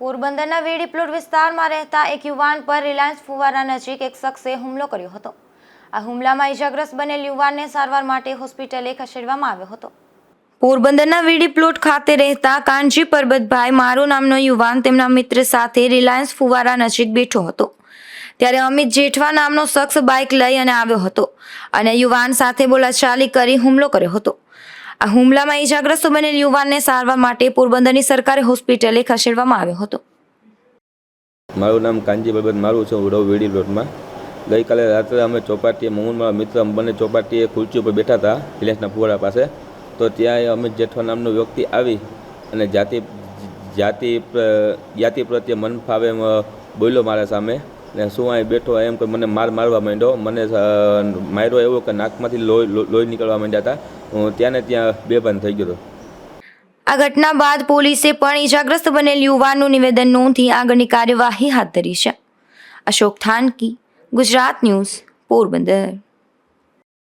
પોરબંદરના વેડી પ્લોટ વિસ્તારમાં રહેતા એક યુવાન પર રિલાયન્સ ફુવારા નજીક એક શખ્સે હુમલો કર્યો હતો. આ હુમલામાં ઇજાગ્રસ્ત બનેલ યુવાનને સારવાર માટે હોસ્પિટલે ખસેડવામાં આવ્યો હતો. પોરબંદરના વીડી પ્લોટ ખાતે રહેતા કાનજી પરબતભાઈ મારો નામનો યુવાન તેમના મિત્ર સાથે રિલાયન્સ ફુવારા નજીક બેઠો હતો. ત્યારે અમિત જેઠવા નામનો શખ્સ બાઇક લઈ અને આવ્યો હતો અને યુવાન સાથે બોલાચાલી કરી હુમલો કર્યો હતો. આ હુમલામાં ઈજાગ્રસ્ત બનેલ યુવાનને સારવાર માટે પોરબંદરની સરકારી હોસ્પિટલે ખસેડવામાં આવ્યો હતો. મારું નામ કાંજી બાબત મારું છે, હું રહું વેડી રોડમાં ગઈકાલે રાત્રે અમે ચોપાટીએ મોહન મારા મિત્ર બંને ચોપાટીએ ખુરચી ઉપર બેઠા હતા વિલેશના ફુવાડા પાસે. તો ત્યાં અમિત જેઠવા નામનો વ્યક્તિ આવી અને જાતિ જાતિ જાતિ પ્રત્યે મન ફાવે બોલ્યો મારા સામે. ને શું અહીં બેઠો એમ કે મને માર મારવા માંડ્યો. મને માર્યો એવો કે નાકમાંથી લોહી લોહી નીકળવા માંડ્યા હતા. હું ત્યાં ને ત્યાં બેભાન થઈ ગયો હતો. આ ઘટના બાદ પોલીસે પણ ઈજાગ્રસ્ત બનેલ યુવાનનું નિવેદન નોંધી આગળની કાર્યવાહી હાથ ધરી છે. અશોક થાનકી, ગુજરાત ન્યૂઝ, પોરબંદર.